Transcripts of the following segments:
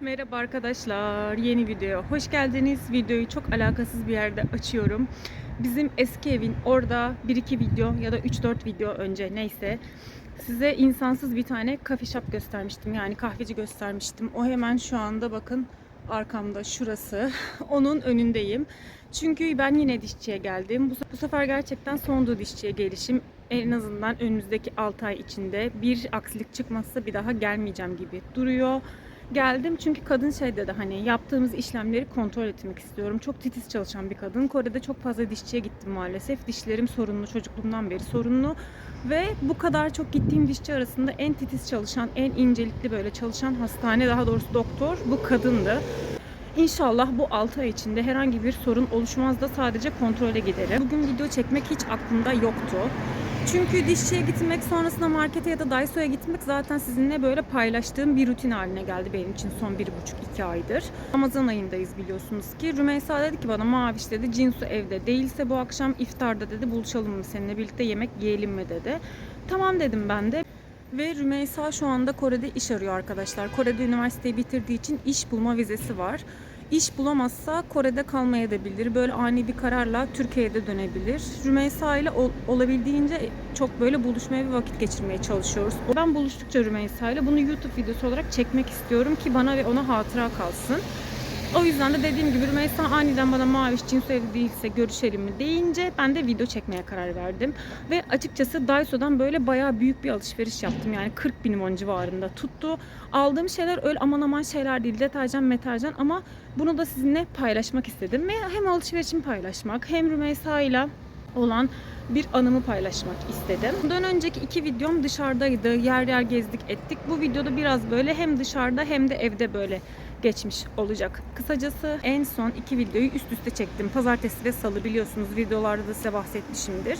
Merhaba arkadaşlar. Yeni video. Hoş geldiniz. Videoyu çok alakasız bir yerde açıyorum. Bizim eski evin orada 1-2 video ya da 3-4 video önce neyse size insansız bir tane coffee shop göstermiştim. Yani kahveci göstermiştim. O hemen şu anda bakın arkamda şurası. Onun önündeyim. Çünkü ben yine dişçiye geldim. Bu, bu sefer gerçekten sondu dişçiye gelişim. En azından önümüzdeki 6 ay içinde bir aksilik çıkmazsa bir daha gelmeyeceğim gibi duruyor geldim çünkü kadın şey dedi hani yaptığımız işlemleri kontrol etmek istiyorum. Çok titiz çalışan bir kadın. Kore'de çok fazla dişçiye gittim maalesef. Dişlerim sorunlu çocukluğumdan beri sorunlu. Ve bu kadar çok gittiğim dişçi arasında en titiz çalışan, en incelikli böyle çalışan hastane daha doğrusu doktor bu kadındı. İnşallah bu 6 ay içinde herhangi bir sorun oluşmaz da sadece kontrole giderim. Bugün video çekmek hiç aklımda yoktu. Çünkü dişçiye gitmek, sonrasında markete ya da Daiso'ya gitmek zaten sizinle böyle paylaştığım bir rutin haline geldi benim için son bir buçuk iki aydır. Ramazan ayındayız biliyorsunuz ki. Rümeysa dedi ki bana Maviş dedi Cinsu evde değilse bu akşam iftarda dedi buluşalım mı seninle birlikte yemek yiyelim mi dedi. Tamam dedim ben de. Ve Rümeysa şu anda Kore'de iş arıyor arkadaşlar. Kore'de üniversiteyi bitirdiği için iş bulma vizesi var. İş bulamazsa Kore'de kalmaya da bilir. Böyle ani bir kararla Türkiye'de dönebilir. Rümeysa ile ol- olabildiğince çok böyle buluşmaya ve vakit geçirmeye çalışıyoruz. Ben buluştukça Rümeysa ile bunu YouTube videosu olarak çekmek istiyorum ki bana ve ona hatıra kalsın. O yüzden de dediğim gibi Rümeysa aniden bana Maviş Cinsu evde değilse görüşelim mi deyince ben de video çekmeye karar verdim. Ve açıkçası Daiso'dan böyle bayağı büyük bir alışveriş yaptım. Yani 40 bin won civarında tuttu. Aldığım şeyler öyle aman aman şeyler değil. Deterjan, meterjan ama bunu da sizinle paylaşmak istedim. Ve hem alışverişimi paylaşmak hem Rümeysa ile olan bir anımı paylaşmak istedim. Bundan önceki iki videom dışarıdaydı. Yer yer gezdik ettik. Bu videoda biraz böyle hem dışarıda hem de evde böyle geçmiş olacak. Kısacası en son iki videoyu üst üste çektim. Pazartesi ve salı biliyorsunuz videolarda da size bahsetmişimdir.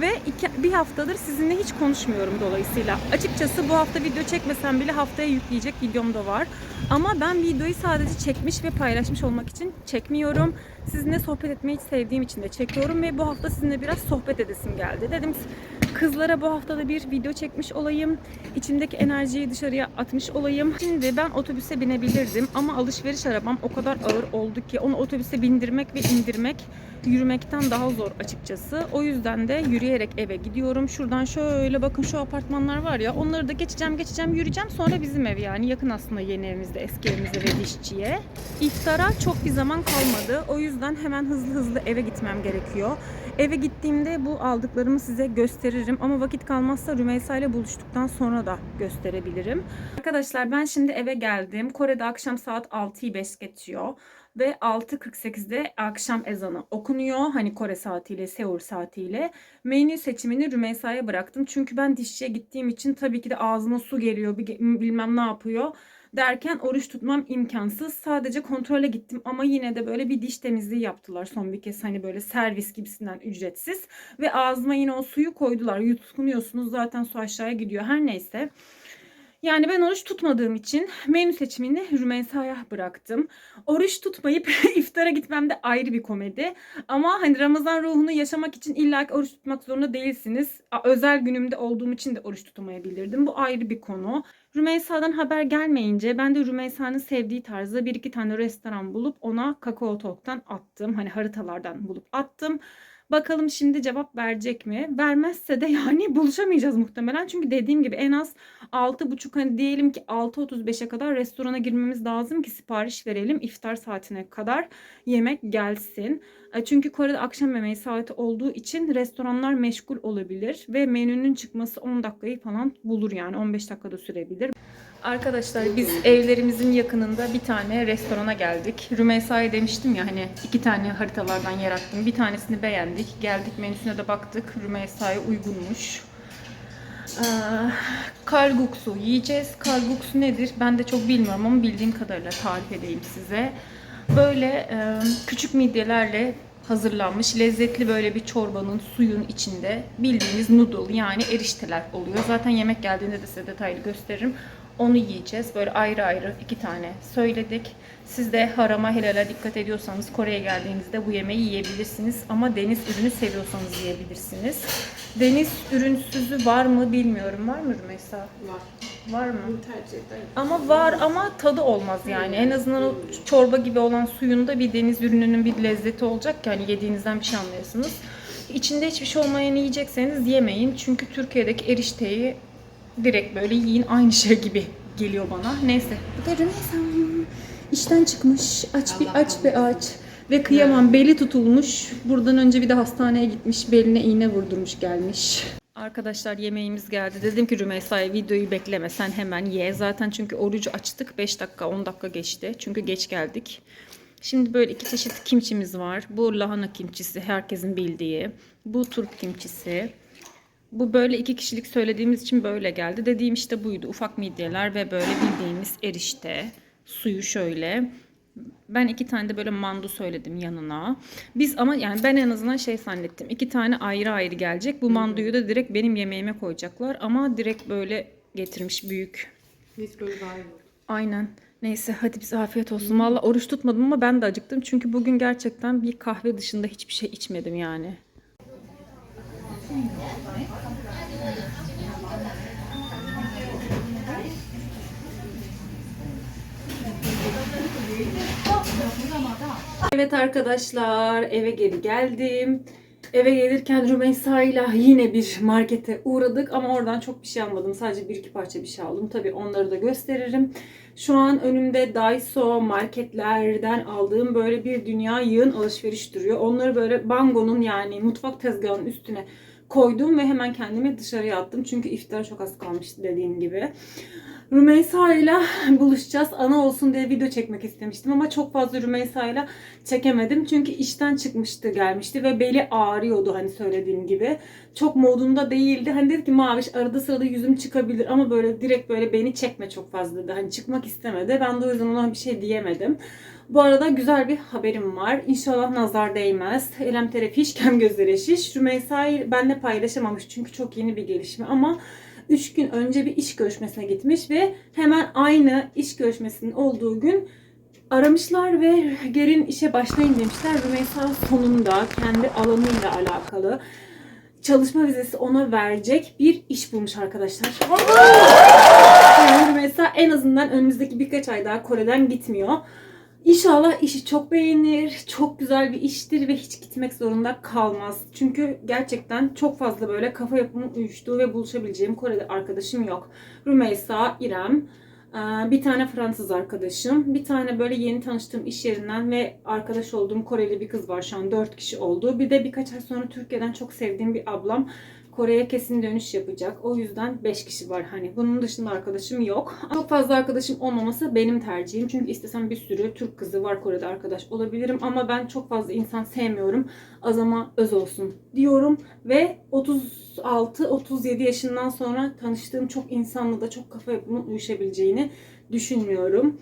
Ve iki, bir haftadır sizinle hiç konuşmuyorum dolayısıyla. Açıkçası bu hafta video çekmesem bile haftaya yükleyecek videom da var. Ama ben videoyu sadece çekmiş ve paylaşmış olmak için çekmiyorum. Sizinle sohbet etmeyi sevdiğim için de çekiyorum ve bu hafta sizinle biraz sohbet edesim geldi. Dedim kızlara bu haftada bir video çekmiş olayım. İçimdeki enerjiyi dışarıya atmış olayım. Şimdi ben otobüse binebilirdim ama alışveriş arabam o kadar ağır oldu ki onu otobüse bindirmek ve indirmek yürümekten daha zor açıkçası. O yüzden de yürüyerek eve gidiyorum. Şuradan şöyle bakın şu apartmanlar var ya onları da geçeceğim geçeceğim yürüyeceğim. Sonra bizim ev yani yakın aslında yeni evimizde eski evimize ve dişçiye. İftara çok bir zaman kalmadı. O yüzden hemen hızlı hızlı eve gitmem gerekiyor. Eve gittiğimde bu aldıklarımı size gösteririm ama vakit kalmazsa Rümeysa ile buluştuktan sonra da gösterebilirim. Arkadaşlar ben şimdi eve geldim. Kore'de akşam saat 6'yı 5 geçiyor ve 6.48'de akşam ezanı okunuyor. Hani Kore saatiyle, Seul saatiyle. Menü seçimini Rümeysa'ya bıraktım. Çünkü ben dişçiye gittiğim için tabii ki de ağzıma su geliyor, bilmem ne yapıyor derken oruç tutmam imkansız. Sadece kontrole gittim ama yine de böyle bir diş temizliği yaptılar son bir kez hani böyle servis gibisinden ücretsiz ve ağzıma yine o suyu koydular. Yutkunuyorsunuz zaten su aşağıya gidiyor. Her neyse. Yani ben oruç tutmadığım için menü seçimini Rümeysa'ya bıraktım. Oruç tutmayıp iftara gitmem de ayrı bir komedi. Ama hani Ramazan ruhunu yaşamak için illa ki oruç tutmak zorunda değilsiniz. Özel günümde olduğum için de oruç tutamayabilirdim. Bu ayrı bir konu. Rümeysa'dan haber gelmeyince ben de Rümeysa'nın sevdiği tarzda bir iki tane restoran bulup ona Kakao Talk'tan attım. Hani haritalardan bulup attım. Bakalım şimdi cevap verecek mi? Vermezse de yani buluşamayacağız muhtemelen. Çünkü dediğim gibi en az 6.30 hani diyelim ki 6.35'e kadar restorana girmemiz lazım ki sipariş verelim. iftar saatine kadar yemek gelsin. E, Çünkü Kore'de akşam yemeği saati olduğu için restoranlar meşgul olabilir ve menünün çıkması 10 dakikayı falan bulur yani 15 dakikada sürebilir. Arkadaşlar biz evlerimizin yakınında bir tane restorana geldik. Rümeysa'ya demiştim ya hani iki tane haritalardan yer attım. Bir tanesini beğendik. Geldik menüsüne de baktık. Rümeysa'ya uygunmuş. Ee, kalguksu yiyeceğiz. Kalguksu nedir? Ben de çok bilmiyorum ama bildiğim kadarıyla tarif edeyim size. Böyle e, küçük midyelerle hazırlanmış lezzetli böyle bir çorbanın suyun içinde bildiğiniz noodle yani erişteler oluyor. Zaten yemek geldiğinde de size detaylı gösteririm. Onu yiyeceğiz. Böyle ayrı ayrı iki tane söyledik. Siz de harama helale dikkat ediyorsanız Kore'ye geldiğinizde bu yemeği yiyebilirsiniz. Ama deniz ürünü seviyorsanız yiyebilirsiniz. Deniz ürünsüzü var mı bilmiyorum. Var mı Rümeysa? Var. Var mı? Bunu tercih ederim. Ama var ama tadı olmaz yani. En azından o çorba gibi olan suyunda bir deniz ürününün bir lezzeti olacak ki hani yediğinizden bir şey anlayasınız. İçinde hiçbir şey olmayan yiyecekseniz yemeyin. Çünkü Türkiye'deki erişteyi direkt böyle yiyin aynı şey gibi geliyor bana. Neyse. Bu da Rümeysa. İşten çıkmış. Aç bir aç bir aç. Ve kıyamam beli tutulmuş. Buradan önce bir de hastaneye gitmiş. Beline iğne vurdurmuş gelmiş. Arkadaşlar yemeğimiz geldi. Dedim ki Rümeysa'ya videoyu bekleme sen hemen ye. Zaten çünkü orucu açtık. 5 dakika 10 dakika geçti. Çünkü geç geldik. Şimdi böyle iki çeşit kimçimiz var. Bu lahana kimçisi herkesin bildiği. Bu turp kimçisi. Bu böyle iki kişilik söylediğimiz için böyle geldi. Dediğim işte buydu. Ufak midyeler ve böyle bildiğimiz erişte. Suyu şöyle. Ben iki tane de böyle mandu söyledim yanına. Biz ama yani ben en azından şey zannettim. İki tane ayrı ayrı gelecek. Bu manduyu da direkt benim yemeğime koyacaklar. Ama direkt böyle getirmiş büyük. Aynen. Neyse hadi bize afiyet olsun. Valla oruç tutmadım ama ben de acıktım. Çünkü bugün gerçekten bir kahve dışında hiçbir şey içmedim yani. Evet arkadaşlar eve geri geldim. Eve gelirken Rümeysa ile yine bir markete uğradık ama oradan çok bir şey almadım. Sadece bir iki parça bir şey aldım. Tabii onları da gösteririm. Şu an önümde Daiso marketlerden aldığım böyle bir dünya yığın alışveriş duruyor. Onları böyle bangonun yani mutfak tezgahının üstüne koydum ve hemen kendimi dışarıya attım. Çünkü iftara çok az kalmıştı dediğim gibi. Rümeysa ile buluşacağız. Ana olsun diye video çekmek istemiştim ama çok fazla Rümeysa ile çekemedim. Çünkü işten çıkmıştı gelmişti ve beli ağrıyordu hani söylediğim gibi. Çok modunda değildi. Hani dedi ki Maviş arada sırada yüzüm çıkabilir ama böyle direkt böyle beni çekme çok fazla dedi. Hani çıkmak istemedi. Ben de o yüzden ona bir şey diyemedim. Bu arada güzel bir haberim var. İnşallah nazar değmez. Elem terapi işkem gözleri şiş. Rümeysa'yı benle paylaşamamış çünkü çok yeni bir gelişme ama 3 gün önce bir iş görüşmesine gitmiş ve hemen aynı iş görüşmesinin olduğu gün aramışlar ve gelin işe başlayın demişler. Rümeysa sonunda kendi alanıyla alakalı çalışma vizesi ona verecek bir iş bulmuş arkadaşlar. Yani Rümeysa en azından önümüzdeki birkaç ay daha Kore'den gitmiyor. İnşallah işi çok beğenir, çok güzel bir iştir ve hiç gitmek zorunda kalmaz. Çünkü gerçekten çok fazla böyle kafa yapımın uyuştuğu ve buluşabileceğim Kore'de arkadaşım yok. Rümeysa, İrem, bir tane Fransız arkadaşım, bir tane böyle yeni tanıştığım iş yerinden ve arkadaş olduğum Koreli bir kız var şu an 4 kişi oldu. Bir de birkaç ay sonra Türkiye'den çok sevdiğim bir ablam Kore'ye kesin dönüş yapacak. O yüzden 5 kişi var hani. Bunun dışında arkadaşım yok. Çok fazla arkadaşım olmaması benim tercihim. Çünkü istesem bir sürü Türk kızı var Kore'de arkadaş olabilirim. Ama ben çok fazla insan sevmiyorum. Az ama öz olsun diyorum. Ve 36-37 yaşından sonra tanıştığım çok insanla da çok kafa yapımın uyuşabileceğini düşünmüyorum.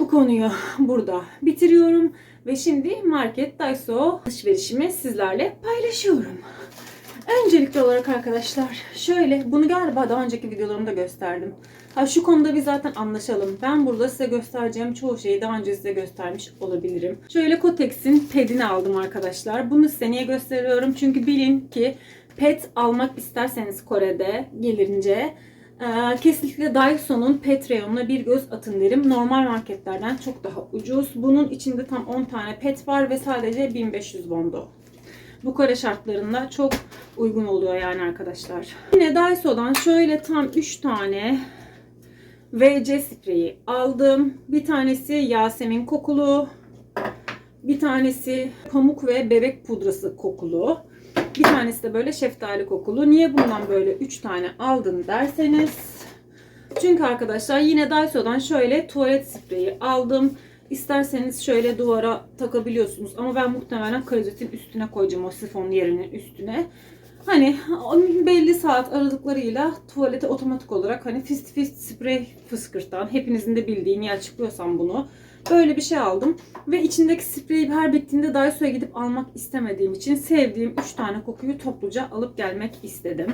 Bu konuyu burada bitiriyorum. Ve şimdi market Daiso alışverişimi sizlerle paylaşıyorum. Öncelikli olarak arkadaşlar şöyle bunu galiba daha önceki videolarımda gösterdim. Ha şu konuda bir zaten anlaşalım. Ben burada size göstereceğim çoğu şeyi daha önce size göstermiş olabilirim. Şöyle Kotex'in pedini aldım arkadaşlar. Bunu size niye gösteriyorum? Çünkü bilin ki pet almak isterseniz Kore'de gelince ee, kesinlikle Daiso'nun pet reyonuna bir göz atın derim. Normal marketlerden çok daha ucuz. Bunun içinde tam 10 tane pet var ve sadece 1500 wondo. Bu Kore şartlarında çok uygun oluyor yani arkadaşlar. Yine Daiso'dan şöyle tam 3 tane VC spreyi aldım. Bir tanesi Yasemin kokulu. Bir tanesi pamuk ve bebek pudrası kokulu. Bir tanesi de böyle şeftali kokulu. Niye bundan böyle 3 tane aldım derseniz. Çünkü arkadaşlar yine Daiso'dan şöyle tuvalet spreyi aldım. İsterseniz şöyle duvara takabiliyorsunuz. Ama ben muhtemelen klozetin üstüne koyacağım o sifon yerinin üstüne. Hani belli saat aralıklarıyla tuvalete otomatik olarak hani fist fist sprey fıskırtan hepinizin de bildiği niye açıklıyorsam bunu. Böyle bir şey aldım. Ve içindeki spreyi her bittiğinde Daiso'ya gidip almak istemediğim için sevdiğim 3 tane kokuyu topluca alıp gelmek istedim.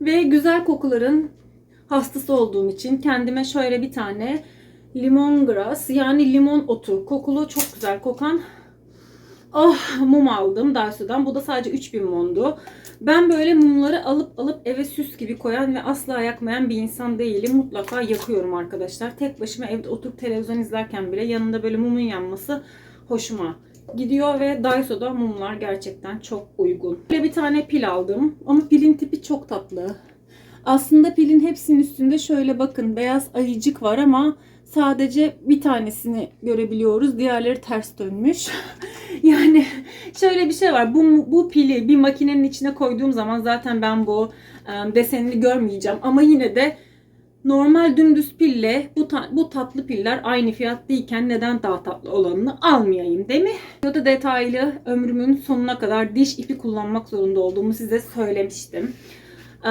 Ve güzel kokuların hastası olduğum için kendime şöyle bir tane lemongrass yani limon otu kokulu çok güzel kokan oh mum aldım Daiso'dan. Bu da sadece 3000 wondu. Ben böyle mumları alıp alıp eve süs gibi koyan ve asla yakmayan bir insan değilim. Mutlaka yakıyorum arkadaşlar. Tek başıma evde oturup televizyon izlerken bile yanında böyle mumun yanması hoşuma gidiyor ve Daiso'da mumlar gerçekten çok uygun. Böyle bir tane pil aldım ama pilin tipi çok tatlı. Aslında pilin hepsinin üstünde şöyle bakın beyaz ayıcık var ama sadece bir tanesini görebiliyoruz. Diğerleri ters dönmüş. yani şöyle bir şey var. Bu, bu pili bir makinenin içine koyduğum zaman zaten ben bu e, desenini görmeyeceğim. Ama yine de normal dümdüz pille bu, ta- bu tatlı piller aynı fiyat değilken neden daha tatlı olanını almayayım değil mi? Videoda detaylı ömrümün sonuna kadar diş ipi kullanmak zorunda olduğumu size söylemiştim. Ee,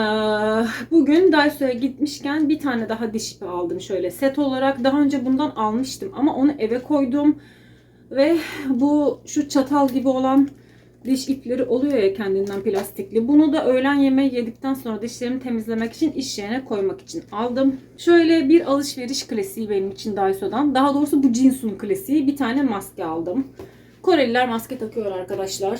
Bugün Daiso'ya gitmişken bir tane daha diş ipi aldım şöyle set olarak. Daha önce bundan almıştım ama onu eve koydum. Ve bu şu çatal gibi olan diş ipleri oluyor ya kendinden plastikli. Bunu da öğlen yemeği yedikten sonra dişlerimi temizlemek için iş yerine koymak için aldım. Şöyle bir alışveriş klasiği benim için Daiso'dan. Daha doğrusu bu Jinsun klasiği. Bir tane maske aldım. Koreliler maske takıyor arkadaşlar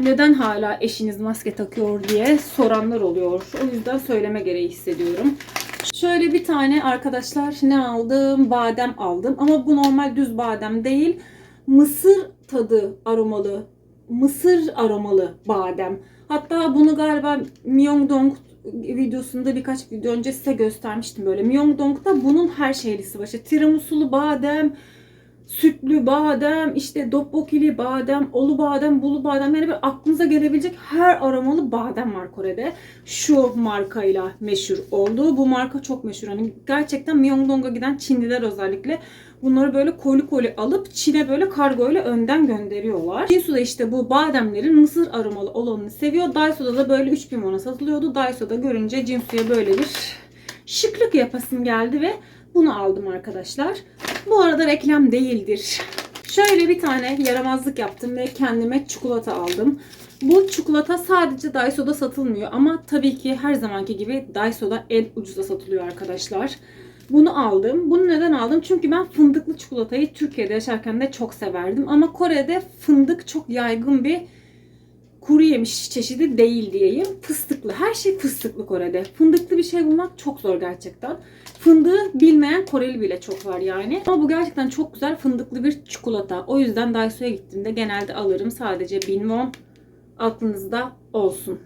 neden hala eşiniz maske takıyor diye soranlar oluyor. O yüzden söyleme gereği hissediyorum. Şöyle bir tane arkadaşlar ne aldım? Badem aldım. Ama bu normal düz badem değil. Mısır tadı aromalı. Mısır aromalı badem. Hatta bunu galiba Myeongdong videosunda birkaç video önce size göstermiştim böyle. Myeongdong'da bunun her şeylisi. İşte tiramisulu badem, sütlü badem, işte dokbokili badem, olu badem, bulu badem yani böyle aklınıza gelebilecek her aromalı badem var Kore'de. Şu markayla meşhur oldu. Bu marka çok meşhur. Hani gerçekten Myeongdong'a giden Çinliler özellikle bunları böyle koli koli alıp Çin'e böyle kargo ile önden gönderiyorlar. Jinsu da işte bu bademlerin mısır aromalı olanını seviyor. Daiso'da da böyle 3000 won'a satılıyordu. Daiso'da görünce Jinsu'ya böyle bir şıklık yapasım geldi ve bunu aldım arkadaşlar. Bu arada reklam değildir. Şöyle bir tane yaramazlık yaptım ve kendime çikolata aldım. Bu çikolata sadece Daiso'da satılmıyor ama tabii ki her zamanki gibi Daiso'da en ucuza satılıyor arkadaşlar. Bunu aldım. Bunu neden aldım? Çünkü ben fındıklı çikolatayı Türkiye'de yaşarken de çok severdim. Ama Kore'de fındık çok yaygın bir kuru yemiş çeşidi değil diyeyim. Fıstıklı. Her şey fıstıklı Kore'de. Fındıklı bir şey bulmak çok zor gerçekten. Fındığı bilmeyen Koreli bile çok var yani. Ama bu gerçekten çok güzel fındıklı bir çikolata. O yüzden Daiso'ya gittiğimde genelde alırım. Sadece 1000 won aklınızda olsun.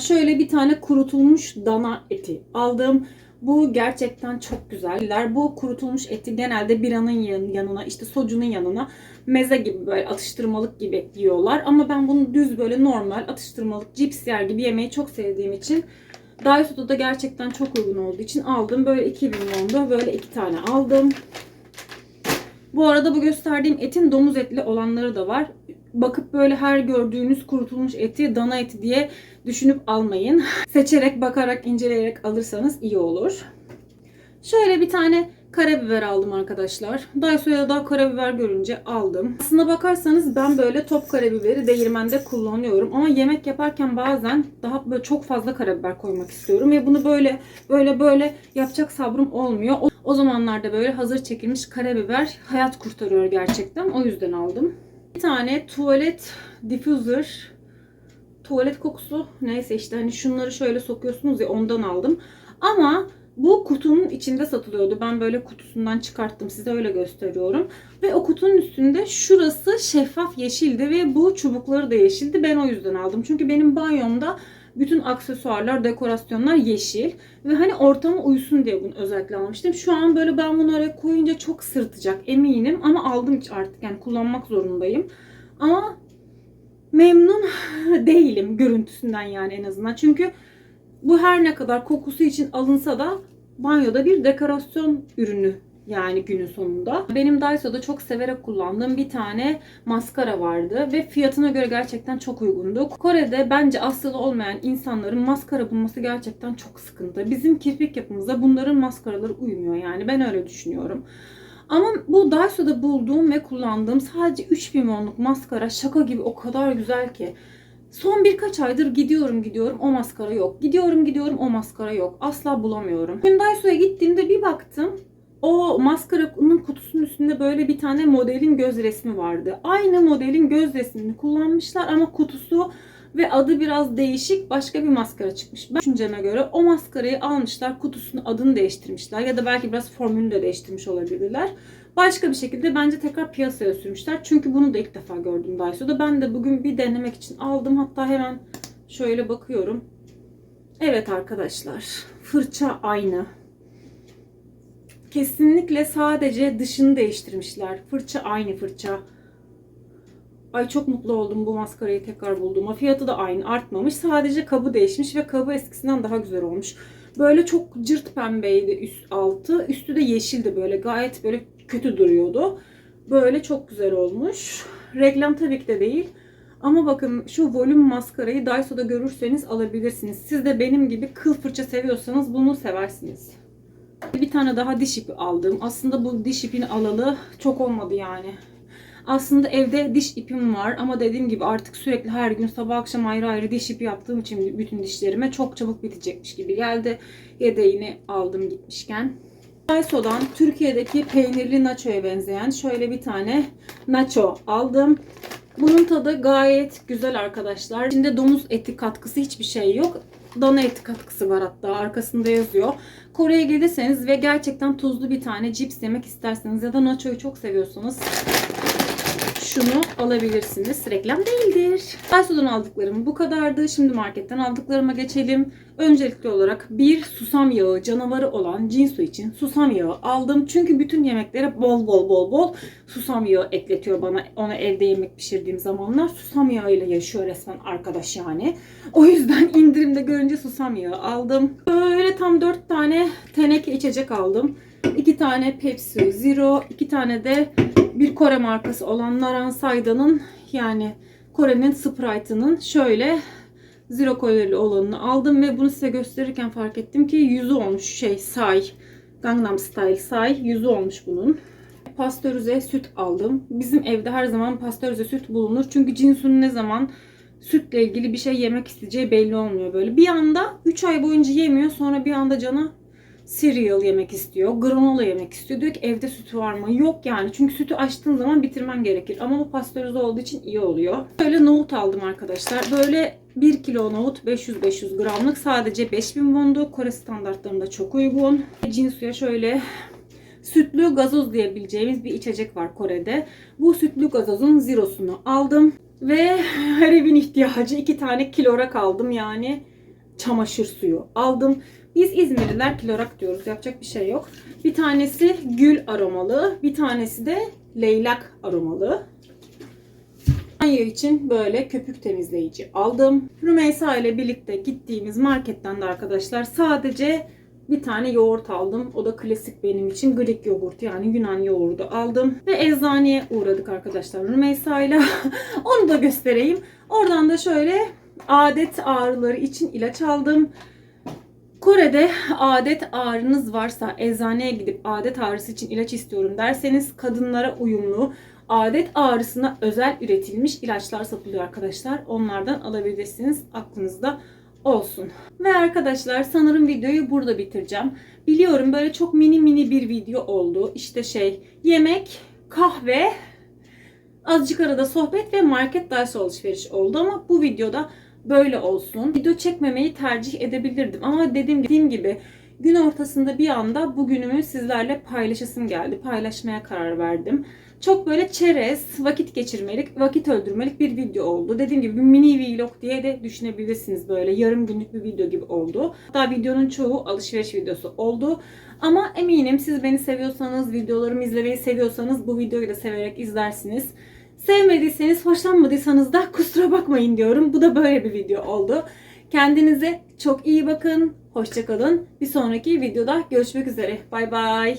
Şöyle bir tane kurutulmuş dana eti aldım. Bu gerçekten çok güzeller. Bu kurutulmuş eti genelde biranın yanına, işte socunun yanına meze gibi böyle atıştırmalık gibi yiyorlar. Ama ben bunu düz böyle normal atıştırmalık cips yer gibi yemeyi çok sevdiğim için Daiso'da da gerçekten çok uygun olduğu için aldım. Böyle 2000 won'da böyle iki tane aldım. Bu arada bu gösterdiğim etin domuz etli olanları da var. Bakıp böyle her gördüğünüz kurutulmuş eti dana eti diye düşünüp almayın. Seçerek, bakarak, inceleyerek alırsanız iyi olur. Şöyle bir tane karabiber aldım arkadaşlar. Daiso'ya da karabiber görünce aldım. Aslına bakarsanız ben böyle top karabiberi değirmende kullanıyorum. Ama yemek yaparken bazen daha böyle çok fazla karabiber koymak istiyorum. Ve bunu böyle böyle böyle yapacak sabrım olmuyor. O, o zamanlarda böyle hazır çekilmiş karabiber hayat kurtarıyor gerçekten. O yüzden aldım. Bir tane tuvalet diffuser tuvalet kokusu neyse işte hani şunları şöyle sokuyorsunuz ya ondan aldım. Ama bu kutunun içinde satılıyordu. Ben böyle kutusundan çıkarttım. Size öyle gösteriyorum. Ve o kutunun üstünde şurası şeffaf yeşildi ve bu çubukları da yeşildi. Ben o yüzden aldım. Çünkü benim banyomda bütün aksesuarlar, dekorasyonlar yeşil. Ve hani ortama uysun diye bunu özellikle almıştım. Şu an böyle ben bunu oraya koyunca çok sırıtacak eminim. Ama aldım artık yani kullanmak zorundayım. Ama memnun değilim görüntüsünden yani en azından. Çünkü bu her ne kadar kokusu için alınsa da banyoda bir dekorasyon ürünü yani günün sonunda. Benim Daiso'da çok severek kullandığım bir tane maskara vardı ve fiyatına göre gerçekten çok uygundu. Kore'de bence asılı olmayan insanların maskara bulması gerçekten çok sıkıntı. Bizim kirpik yapımıza bunların maskaraları uymuyor yani ben öyle düşünüyorum. Ama bu Daiso'da bulduğum ve kullandığım sadece 3000 wonluk maskara şaka gibi o kadar güzel ki. Son birkaç aydır gidiyorum gidiyorum o maskara yok. Gidiyorum gidiyorum o maskara yok. Asla bulamıyorum. Bugün Daiso'ya gittiğimde bir baktım. O maskaranın kutusunun üstünde böyle bir tane modelin göz resmi vardı. Aynı modelin göz resmini kullanmışlar ama kutusu ve adı biraz değişik başka bir maskara çıkmış. Ben düşünceme göre o maskarayı almışlar, kutusunu adını değiştirmişler ya da belki biraz formülünü de değiştirmiş olabilirler. Başka bir şekilde bence tekrar piyasaya sürmüşler. Çünkü bunu da ilk defa gördüm Daiso'da. Ben de bugün bir denemek için aldım. Hatta hemen şöyle bakıyorum. Evet arkadaşlar, fırça aynı. Kesinlikle sadece dışını değiştirmişler. Fırça aynı fırça. Ay çok mutlu oldum bu maskarayı tekrar bulduğuma. Fiyatı da aynı artmamış. Sadece kabı değişmiş ve kabı eskisinden daha güzel olmuş. Böyle çok cırt pembeydi üst altı. Üstü de yeşildi böyle. Gayet böyle kötü duruyordu. Böyle çok güzel olmuş. Reklam tabii ki de değil. Ama bakın şu volüm maskarayı Daiso'da görürseniz alabilirsiniz. Siz de benim gibi kıl fırça seviyorsanız bunu seversiniz. Bir tane daha diş ipi aldım. Aslında bu diş ipini alalı çok olmadı yani. Aslında evde diş ipim var ama dediğim gibi artık sürekli her gün sabah akşam ayrı ayrı diş ipi yaptığım için bütün dişlerime çok çabuk bitecekmiş gibi geldi. Yedeğini aldım gitmişken. Daiso'dan Türkiye'deki peynirli nacho'ya benzeyen şöyle bir tane nacho aldım. Bunun tadı gayet güzel arkadaşlar. İçinde domuz eti katkısı hiçbir şey yok. Dana eti katkısı var hatta arkasında yazıyor. Kore'ye gelirseniz ve gerçekten tuzlu bir tane cips yemek isterseniz ya da nacho'yu çok seviyorsanız şunu alabilirsiniz. Reklam değildir. Daiso'dan aldıklarım bu kadardı. Şimdi marketten aldıklarıma geçelim. Öncelikli olarak bir susam yağı canavarı olan Jinsu için susam yağı aldım. Çünkü bütün yemeklere bol bol bol bol susam yağı ekletiyor bana. Ona evde yemek pişirdiğim zamanlar susam yağıyla yaşıyor resmen arkadaş yani. O yüzden indirimde görünce susam yağı aldım. Böyle tam 4 tane teneke içecek aldım. 2 tane Pepsi Zero, 2 tane de bir Kore markası olan Naran Sayda'nın yani Kore'nin Sprite'ının şöyle zero kalorili olanını aldım ve bunu size gösterirken fark ettim ki yüzü olmuş şey say Gangnam Style say yüzü olmuş bunun. Pastörize süt aldım. Bizim evde her zaman pastörize süt bulunur. Çünkü Jinsu'nun ne zaman sütle ilgili bir şey yemek isteyeceği belli olmuyor böyle. Bir anda 3 ay boyunca yemiyor sonra bir anda cana cereal yemek istiyor, granola yemek istiyor. Diyor ki evde sütü var mı? Yok yani. Çünkü sütü açtığın zaman bitirmen gerekir. Ama bu pastörize olduğu için iyi oluyor. Böyle nohut aldım arkadaşlar. Böyle 1 kilo nohut 500-500 gramlık. Sadece 5000 wondu. Kore standartlarında çok uygun. Jinsu'ya şöyle sütlü gazoz diyebileceğimiz bir içecek var Kore'de. Bu sütlü gazozun zirosunu aldım. Ve her evin ihtiyacı iki tane kilorak aldım. Yani çamaşır suyu aldım. Biz İzmirliler kilorak diyoruz. Yapacak bir şey yok. Bir tanesi gül aromalı. Bir tanesi de leylak aromalı. Banyo için böyle köpük temizleyici aldım. Rümeysa ile birlikte gittiğimiz marketten de arkadaşlar sadece bir tane yoğurt aldım. O da klasik benim için. Greek yoğurt yani Yunan yoğurdu aldım. Ve eczaneye uğradık arkadaşlar Rümeysa ile. Onu da göstereyim. Oradan da şöyle adet ağrıları için ilaç aldım. Kore'de adet ağrınız varsa eczaneye gidip adet ağrısı için ilaç istiyorum derseniz kadınlara uyumlu adet ağrısına özel üretilmiş ilaçlar satılıyor arkadaşlar. Onlardan alabilirsiniz. Aklınızda olsun. Ve arkadaşlar sanırım videoyu burada bitireceğim. Biliyorum böyle çok mini mini bir video oldu. İşte şey yemek, kahve, azıcık arada sohbet ve market ders alışveriş oldu ama bu videoda böyle olsun. Video çekmemeyi tercih edebilirdim ama dediğim, dediğim gibi gün ortasında bir anda bugünümü sizlerle paylaşasım geldi. Paylaşmaya karar verdim. Çok böyle çerez, vakit geçirmelik, vakit öldürmelik bir video oldu. Dediğim gibi bir mini vlog diye de düşünebilirsiniz böyle. Yarım günlük bir video gibi oldu. Hatta videonun çoğu alışveriş videosu oldu. Ama eminim siz beni seviyorsanız, videolarımı izlemeyi seviyorsanız bu videoyu da severek izlersiniz. Sevmediyseniz, hoşlanmadıysanız da kusura bakmayın diyorum. Bu da böyle bir video oldu. Kendinize çok iyi bakın. Hoşçakalın. Bir sonraki videoda görüşmek üzere. Bay bay.